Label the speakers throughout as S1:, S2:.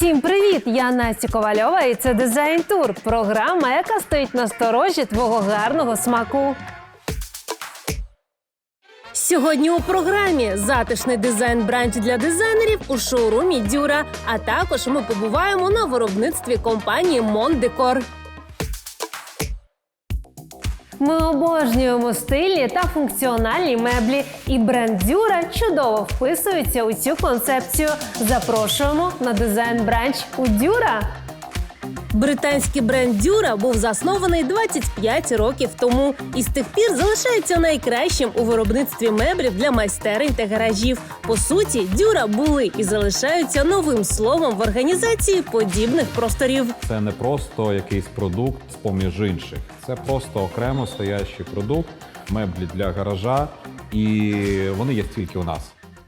S1: Всім привіт! Я Настя Ковальова, і це Дизайн Тур. Програма, яка стоїть на сторожі твого гарного смаку. Сьогодні у програмі затишний дизайн бранч для дизайнерів у шоурумі Дюра. А також ми побуваємо на виробництві компанії Мондекор. Ми обожнюємо стильні та функціональні меблі, і бренд Дюра чудово вписується у цю концепцію. Запрошуємо на дизайн бранч у Дюра. Британський бренд Дюра був заснований 25 років тому і з тих пір залишається найкращим у виробництві меблів для майстерень та гаражів. По суті, Дюра були і залишаються новим словом в організації подібних просторів.
S2: Це не просто якийсь продукт з поміж інших. Це просто окремо стоящий продукт, меблі для гаража, і вони є тільки у нас.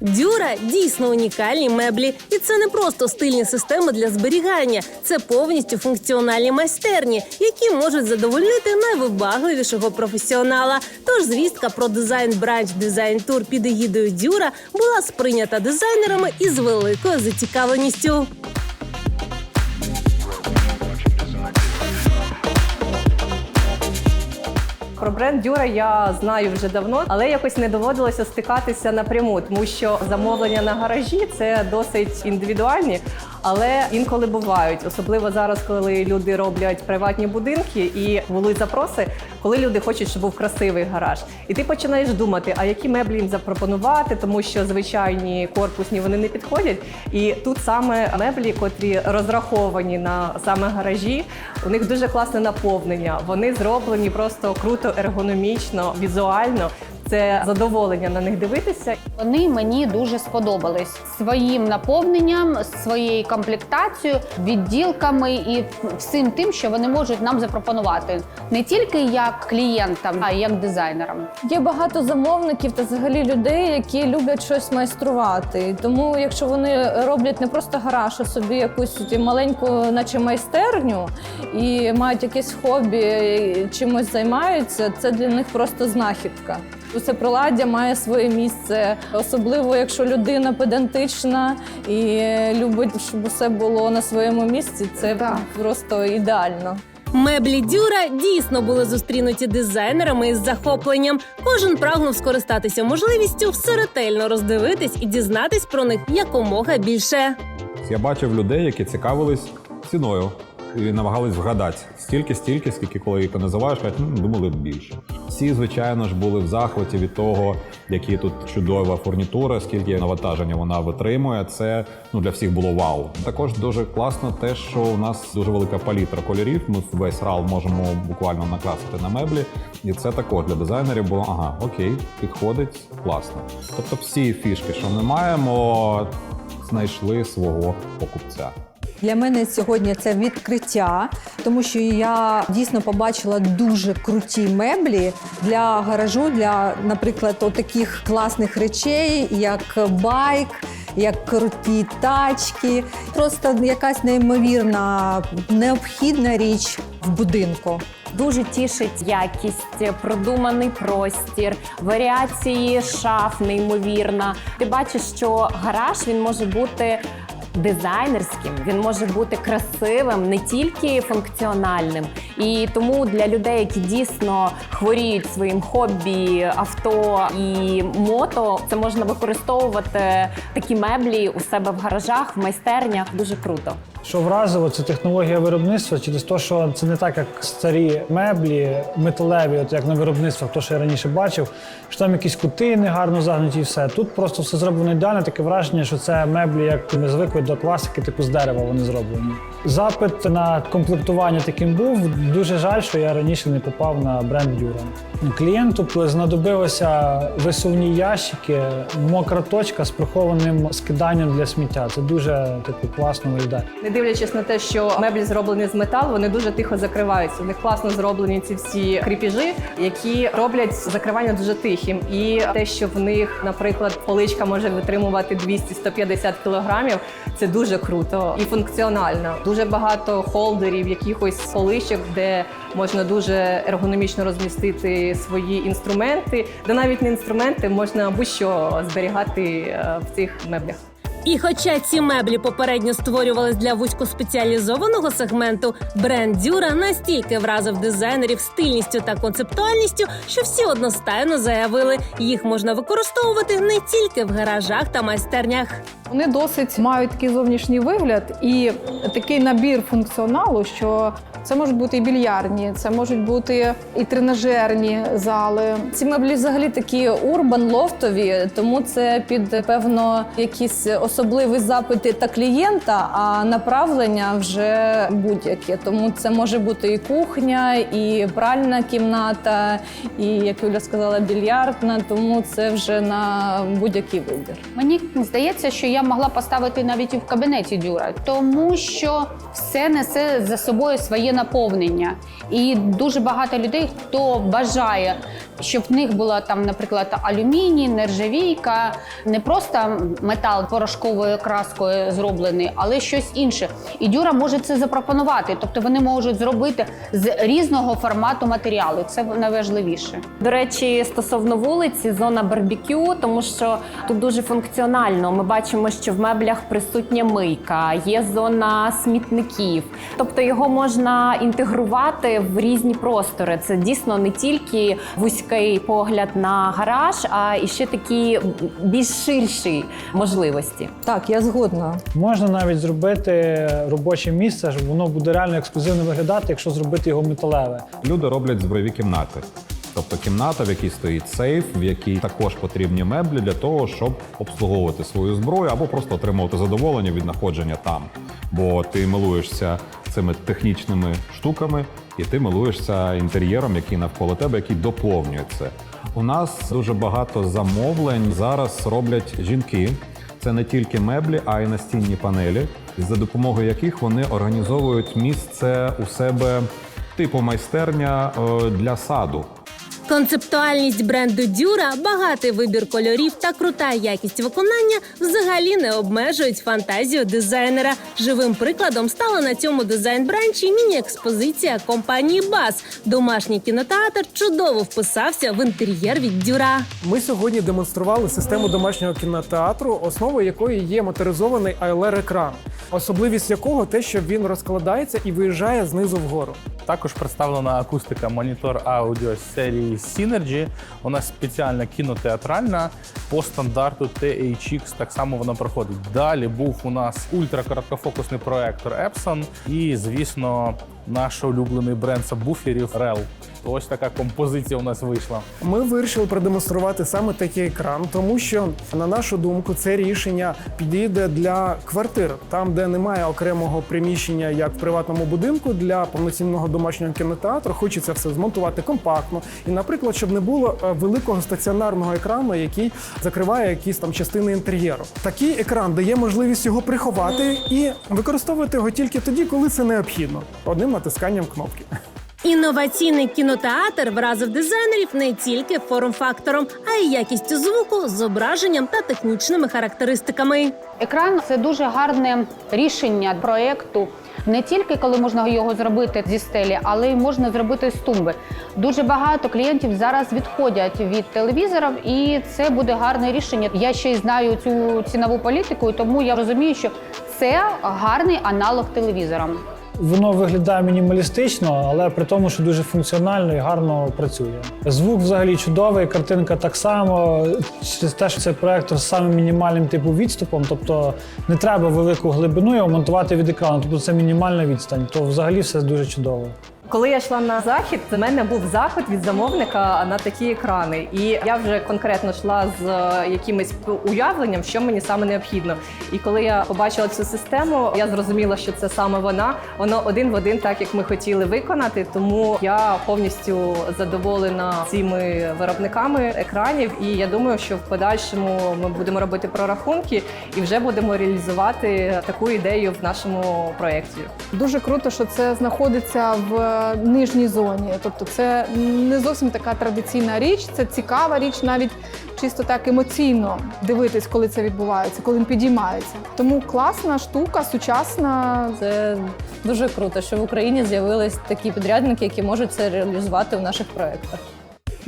S1: Дюра дійсно унікальні меблі, і це не просто стильні системи для зберігання, це повністю функціональні майстерні, які можуть задовольнити найвибагливішого професіонала. Тож звістка про дизайн бранч дизайн тур під егідою Дюра була сприйнята дизайнерами із великою зацікавленістю.
S3: Про бренд Дюра я знаю вже давно, але якось не доводилося стикатися напряму, тому що замовлення на гаражі це досить індивідуальні, але інколи бувають, особливо зараз, коли люди роблять приватні будинки і були запроси, коли люди хочуть, щоб був красивий гараж. І ти починаєш думати, а які меблі їм запропонувати, тому що звичайні корпусні вони не підходять. І тут саме меблі, котрі розраховані на саме гаражі, у них дуже класне наповнення. Вони зроблені просто круто, ергономічно, візуально. Це задоволення на них дивитися.
S4: Вони мені дуже сподобались своїм наповненням, своєю комплектацією, відділками і всім тим, що вони можуть нам запропонувати не тільки як клієнтам, а й як дизайнерам.
S5: Є багато замовників та взагалі людей, які люблять щось майструвати. Тому, якщо вони роблять не просто гараж, а собі якусь маленьку, наче майстерню, і мають якесь хобі, чимось займаються, це для них просто знахідка. Усе приладдя має своє місце, особливо якщо людина педантична і любить, щоб усе було на своєму місці. Це просто ідеально.
S1: Меблі Дюра дійсно були зустрінуті дизайнерами із захопленням. Кожен прагнув скористатися можливістю все ретельно роздивитись і дізнатись про них якомога більше.
S2: Я бачив людей, які цікавились ціною і намагались вгадати стільки, стільки, скільки коли їх називаєш, кажуть, «М, думали більше. Всі, звичайно ж, були в захваті від того, які тут чудова фурнітура, скільки навантаження вона витримує. Це ну для всіх було вау. Також дуже класно те, що у нас дуже велика палітра кольорів. Ми весь рал можемо буквально накрасити на меблі, і це також для дизайнерів було ага, окей, підходить, класно. Тобто, всі фішки, що ми маємо, знайшли свого покупця.
S6: Для мене сьогодні це відкриття, тому що я дійсно побачила дуже круті меблі для гаражу, для, наприклад, таких класних речей, як байк, як круті тачки. Просто якась неймовірна необхідна річ в будинку.
S7: Дуже тішить якість, продуманий простір, варіації шаф неймовірна. Ти бачиш, що гараж він може бути. Дизайнерським він може бути красивим, не тільки функціональним. І тому для людей, які дійсно хворіють своїм хобі, авто і мото, це можна використовувати такі меблі у себе в гаражах, в майстернях. Дуже круто.
S8: Що вразило, це технологія виробництва через те, що це не так, як старі меблі, металеві, от як на виробництвах, то що я раніше бачив, що там якісь кути негарно загнуті і все. Тут просто все зроблено ідеально, таке враження, що це меблі, як ми звикли до класики, типу з дерева вони зроблені. Запит на комплектування таким був. Дуже жаль, що я раніше не попав на бренд Дюра. Клієнту знадобилося висувні ящики, мокра точка з прихованим скиданням для сміття. Це дуже типу класно виглядає.
S3: Не дивлячись на те, що меблі зроблені з металу, вони дуже тихо закриваються. У них класно зроблені ці всі кріпіжі, які роблять закривання дуже тихим. І те, що в них, наприклад, поличка може витримувати 200-150 кілограмів, це дуже круто і функціонально. Дуже багато холдерів, якихось поличок, де можна дуже ергономічно розмістити свої інструменти, де навіть не інструменти можна будь-що зберігати е, в цих меблях.
S1: І хоча ці меблі попередньо створювались для вузькоспеціалізованого сегменту, бренд Дюра настільки вразив дизайнерів стильністю та концептуальністю, що всі одностайно заявили, їх можна використовувати не тільки в гаражах та майстернях.
S5: Вони досить мають такий зовнішній вигляд і такий набір функціоналу, що це можуть бути і більярдні, це можуть бути і тренажерні зали. Ці меблі взагалі такі урбан лофтові, тому це під певно якісь особливі запити та клієнта, а направлення вже будь-яке. Тому це може бути і кухня, і пральна кімната, і як Юля сказала, більярдна. Тому це вже на будь-який вибір.
S4: Мені здається, що я могла поставити навіть і в кабінеті дюра, тому що все несе за собою своє наповнення. І дуже багато людей, хто бажає, щоб в них була там, наприклад, алюміній, нержавійка, не просто метал порошковою краскою зроблений, але щось інше. І дюра може це запропонувати. Тобто вони можуть зробити з різного формату матеріалу. Це найважливіше.
S7: До речі, стосовно вулиці, зона барбекю, тому що тут дуже функціонально. Ми бачимо, що в меблях присутня мийка, є зона смітників. Тобто його можна інтегрувати в різні простори. Це дійсно не тільки вузький погляд на гараж, а і ще такі більш ширші можливості.
S6: Так, я згодна.
S8: Можна навіть зробити робоче місце, щоб воно буде реально ексклюзивно виглядати, якщо зробити його металеве.
S2: Люди роблять збройові кімнати. Тобто кімната, в якій стоїть сейф, в якій також потрібні меблі для того, щоб обслуговувати свою зброю або просто отримувати задоволення від знаходження там. Бо ти милуєшся цими технічними штуками, і ти милуєшся інтер'єром, який навколо тебе, який доповнює це. У нас дуже багато замовлень зараз роблять жінки. Це не тільки меблі, а й настінні панелі, за допомогою яких вони організовують місце у себе типу майстерня е, для саду.
S1: Концептуальність бренду Дюра, багатий вибір кольорів та крута якість виконання взагалі не обмежують фантазію дизайнера. Живим прикладом стала на цьому дизайн-бранчі міні-експозиція компанії Бас. Домашній кінотеатр чудово вписався в інтер'єр від Дюра.
S9: Ми сьогодні демонстрували систему домашнього кінотеатру, основою якої є моторизований ILR-екран, особливість якого те, що він розкладається і виїжджає знизу вгору.
S10: Також представлена акустика монітор аудіо серії Synergy. Вона спеціальна кінотеатральна по стандарту THX. Так само вона проходить. Далі був у нас ультракороткофокусний проектор Epson і, звісно, наш улюблений бренд сабвуферів REL. Ось така композиція у нас вийшла.
S9: Ми вирішили продемонструвати саме такий екран, тому що, на нашу думку, це рішення підійде для квартир, там, де немає окремого приміщення, як в приватному будинку для повноцінного домашнього кінотеатру. Хочеться все змонтувати компактно. І, наприклад, щоб не було е, великого стаціонарного екрану, який закриває якісь там частини інтер'єру. Такий екран дає можливість його приховати і використовувати його тільки тоді, коли це необхідно. Одним натисканням кнопки.
S1: Інноваційний кінотеатр вразив дизайнерів не тільки форм-фактором, а й якістю звуку, зображенням та технічними характеристиками.
S4: Екран це дуже гарне рішення проєкту. Не тільки коли можна його зробити зі стелі, але й можна зробити з тумби. Дуже багато клієнтів зараз відходять від телевізорів, і це буде гарне рішення. Я ще й знаю цю цінову політику, тому я розумію, що це гарний аналог телевізорам.
S8: Воно виглядає мінімалістично, але при тому, що дуже функціонально і гарно працює. Звук взагалі чудовий, картинка так само. Через те, що це проєктор з самим мінімальним типу відступом, тобто не треба велику глибину його монтувати від екрану, тобто це мінімальна відстань, то взагалі все дуже чудово.
S3: Коли я йшла на захід, у мене був запит від замовника на такі екрани, і я вже конкретно йшла з е, якимось уявленням, що мені саме необхідно. І коли я побачила цю систему, я зрозуміла, що це саме вона. Воно один в один, так як ми хотіли виконати. Тому я повністю задоволена цими виробниками екранів. І я думаю, що в подальшому ми будемо робити прорахунки і вже будемо реалізувати таку ідею в нашому проєкті.
S5: Дуже круто, що це знаходиться в нижній зоні. Тобто, це не зовсім така традиційна річ, це цікава річ, навіть чисто так емоційно дивитись, коли це відбувається, коли він підіймається. Тому класна штука, сучасна.
S11: Це дуже круто, що в Україні з'явились такі підрядники, які можуть це реалізувати в наших проєктах.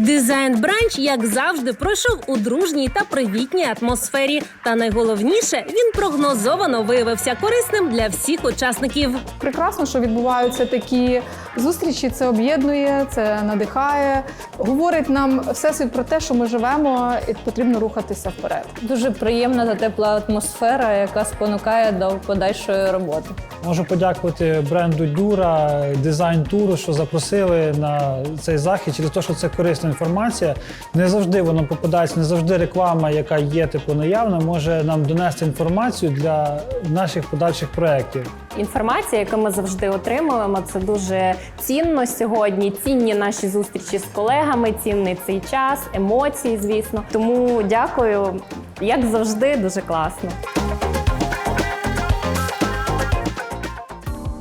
S1: Дизайн бранч, як завжди, пройшов у дружній та привітній атмосфері. Та найголовніше, він прогнозовано виявився корисним для всіх учасників.
S11: Прекрасно, що відбуваються такі зустрічі. Це об'єднує, це надихає, говорить нам всесвіт про те, що ми живемо, і потрібно рухатися вперед.
S5: Дуже приємна та тепла атмосфера, яка спонукає до подальшої роботи.
S8: Можу подякувати бренду Дюра, дизайн туру, що запросили на цей захід через те, що це корисна інформація. Не завжди воно попадається, не завжди реклама, яка є типу наявна, може нам донести інформацію для наших подальших проєктів.
S7: Інформація, яку ми завжди отримуємо, це дуже цінно сьогодні. Цінні наші зустрічі з колегами, цінний цей час, емоції, звісно. Тому дякую, як завжди, дуже класно.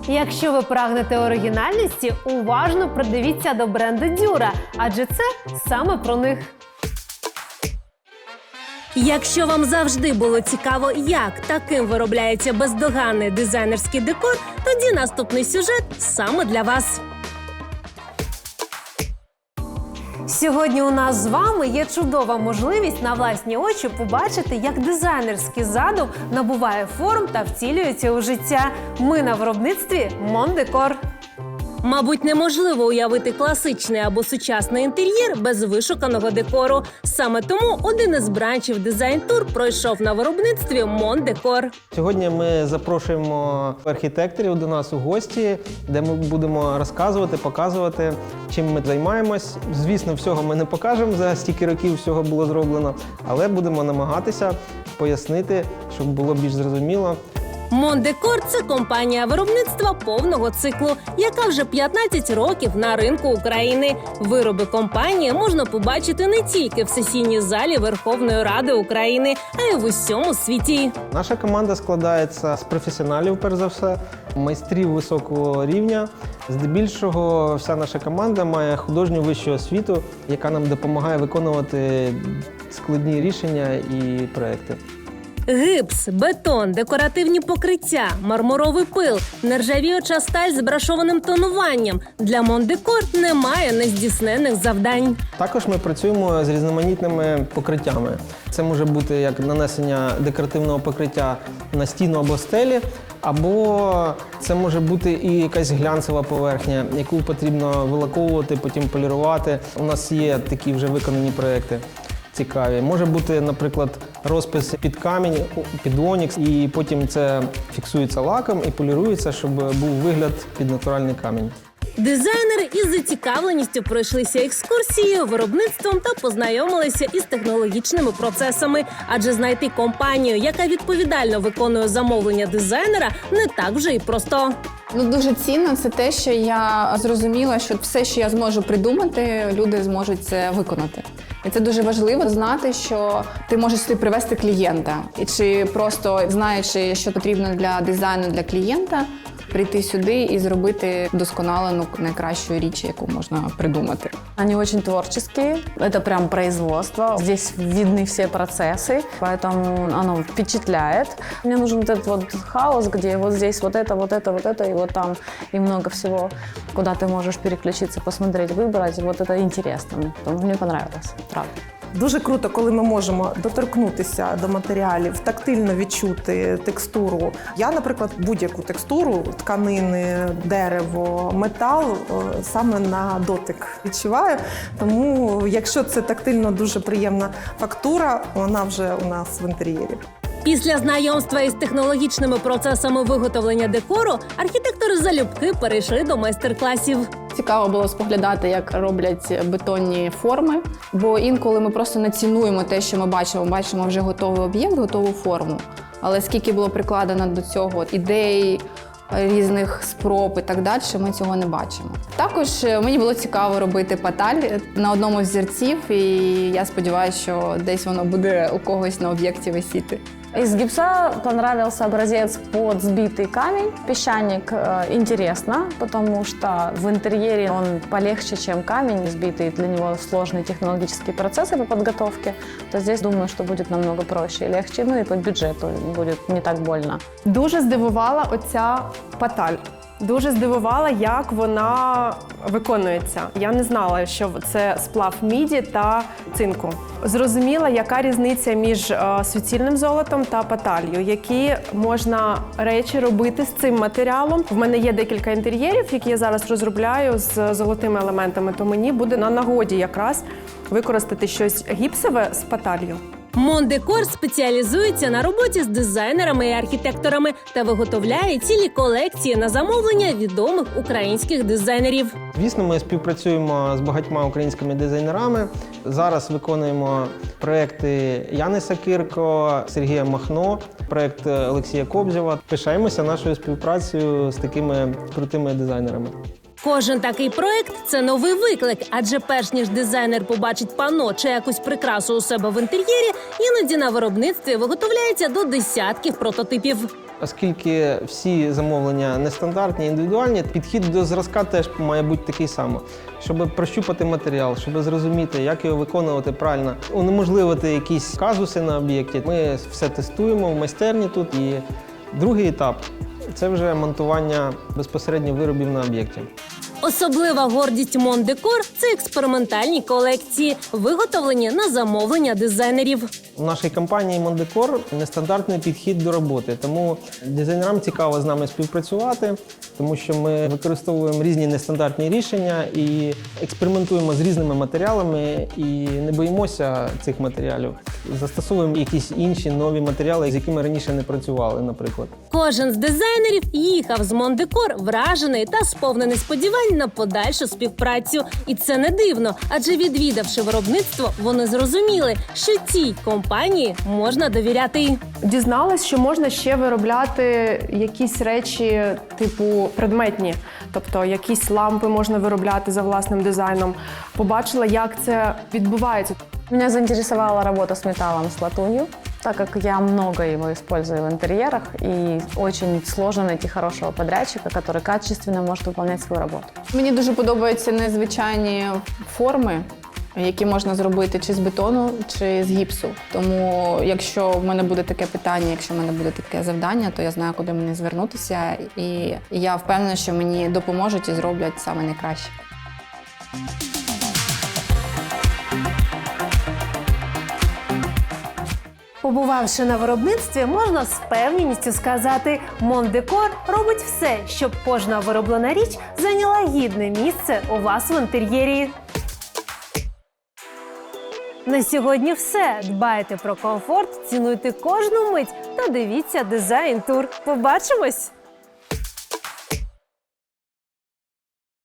S1: Якщо ви прагнете оригінальності, уважно придивіться до бренду Дюра, адже це саме про них. Якщо вам завжди було цікаво, як таким виробляється бездоганний дизайнерський декор, тоді наступний сюжет саме для вас. Сьогодні у нас з вами є чудова можливість на власні очі побачити, як дизайнерський задум набуває форм та втілюється у життя. Ми на виробництві Мондекор. Мабуть, неможливо уявити класичний або сучасний інтер'єр без вишуканого декору. Саме тому один із бранчів дизайн тур пройшов на виробництві Мондекор.
S12: Сьогодні ми запрошуємо архітекторів до нас у гості, де ми будемо розказувати, показувати, чим ми займаємось. Звісно, всього ми не покажемо за стільки років всього було зроблено, але будемо намагатися пояснити, щоб було більш зрозуміло.
S1: Мондекор це компанія виробництва повного циклу, яка вже 15 років на ринку України. Вироби компанії можна побачити не тільки в сесійній залі Верховної Ради України, а й в усьому світі.
S12: Наша команда складається з професіоналів, перш за все, майстрів високого рівня. Здебільшого, вся наша команда має художню вищу освіту, яка нам допомагає виконувати складні рішення і проекти.
S1: Гипс, бетон, декоративні покриття, мармуровий пил, нержавіюча сталь з брашованим тонуванням. Для Мондекор немає нездійснених завдань.
S12: Також ми працюємо з різноманітними покриттями. Це може бути як нанесення декоративного покриття на стіну або стелі, або це може бути і якась глянцева поверхня, яку потрібно вилаковувати, потім полірувати. У нас є такі вже виконані проекти. Цікаві. Може бути, наприклад, розпис під камінь, під онікс, і потім це фіксується лаком і полірується, щоб був вигляд під натуральний камінь.
S1: Дизайнери із зацікавленістю пройшлися екскурсією, виробництвом та познайомилися із технологічними процесами. Адже знайти компанію, яка відповідально виконує замовлення дизайнера, не так вже і просто.
S11: Ну дуже цінно це те, що я зрозуміла, що все, що я зможу придумати, люди зможуть це виконати. І це дуже важливо знати, що ти можеш сюди привести клієнта, і чи просто знаючи, що потрібно для дизайну для клієнта, прийти сюди і зробити досконалену найкращу річ, яку можна придумати.
S13: Они очень творческие, это прям производство. Здесь видны все процессы, поэтому оно впечатляет. Мне нужен вот этот вот хаос, где вот здесь вот это, вот это, вот это, и вот там, и много всего, куда ты можешь переключиться, посмотреть, выбрать. Вот это интересно. мне. Мне понравилось, правда.
S14: Дуже круто, коли ми можемо доторкнутися до матеріалів, тактильно відчути текстуру. Я, наприклад, будь-яку текстуру тканини, дерево, метал е, саме на дотик відчуваю. Тому, якщо це тактильно дуже приємна фактура, вона вже у нас в інтер'єрі.
S1: Після знайомства із технологічними процесами виготовлення декору архітектори залюбки перейшли до майстер-класів.
S11: Цікаво було споглядати, як роблять бетонні форми, бо інколи ми просто не цінуємо те, що ми бачимо. Бачимо вже готовий об'єкт, готову форму. Але скільки було прикладено до цього ідей, різних спроб і так далі, ми цього не бачимо. Також е, мені було цікаво робити паталь на одному з зірців, і я сподіваюся, що десь воно буде у когось на об'єкті висіти.
S13: Из гипса понравился образец под сбитый камень. Песчаник э, интересно, потому что в интерьере он полегче, чем камень сбитый. Для него сложные технологические процессы по подготовке. То здесь думаю, что будет намного проще и легче. Ну и по бюджету будет не так больно.
S3: Дуже здивувала оця паталь. дуже здивувала, як вона виконується. Я не знала, що це сплав міді та цинку. Зрозуміла, яка різниця між е, суцільним золотом та паталью, які можна речі робити з цим матеріалом. В мене є декілька інтер'єрів, які я зараз розробляю з золотими елементами. То мені буде на нагоді якраз використати щось гіпсове з паталью.
S1: Мондекор спеціалізується на роботі з дизайнерами і архітекторами та виготовляє цілі колекції на замовлення відомих українських дизайнерів.
S12: Звісно, ми співпрацюємо з багатьма українськими дизайнерами. Зараз виконуємо проекти Яни Сакирко, Сергія Махно, проект Олексія Кобзєва. Пишаємося нашою співпрацею з такими крутими дизайнерами.
S1: Кожен такий проект це новий виклик, адже перш ніж дизайнер побачить пано чи якусь прикрасу у себе в інтер'єрі, іноді на виробництві виготовляється до десятків прототипів.
S12: Оскільки всі замовлення нестандартні, індивідуальні, підхід до зразка теж має бути такий самий, щоб прощупати матеріал, щоб зрозуміти, як його виконувати правильно, унеможливити якісь казуси на об'єкті. Ми все тестуємо в майстерні тут. І другий етап це вже монтування безпосередньо виробів на об'єкті.
S1: Особлива гордість Мондекор це експериментальні колекції, виготовлені на замовлення дизайнерів.
S12: У нашій компанії Мондекор нестандартний підхід до роботи, тому дизайнерам цікаво з нами співпрацювати, тому що ми використовуємо різні нестандартні рішення і експериментуємо з різними матеріалами і не боїмося цих матеріалів. Застосовуємо якісь інші нові матеріали, з якими раніше не працювали, наприклад.
S1: Кожен з дизайнерів їхав з Мондекор вражений та сповнений сподівань на подальшу співпрацю. І це не дивно, адже відвідавши виробництво, вони зрозуміли, що цій компанії можна довіряти.
S3: Дізналась, що можна ще виробляти якісь речі, типу предметні, тобто якісь лампи можна виробляти за власним дизайном. Побачила, як це відбувається.
S13: Меня заинтересовала работа с металлом, с латунью, так как я много его использую в интерьерах, и очень сложно найти хорошего подрядчика, который качественно может выполнять свою работу.
S11: Мені дуже подобаються незвичайні форми, які можна зробити чи з бетону, чи з гіпсу. Тому, якщо в мене буде таке питання, якщо в мене буде таке завдання, то я знаю, куди мені звернутися, і я впевнена, що мені допоможуть і зроблять саме найкраще.
S1: Побувавши на виробництві, можна з певністю сказати, Мондекор робить все, щоб кожна вироблена річ зайняла гідне місце у вас в інтер'єрі. На сьогодні все. Дбайте про комфорт, цінуйте кожну мить та дивіться дизайн тур. Побачимось!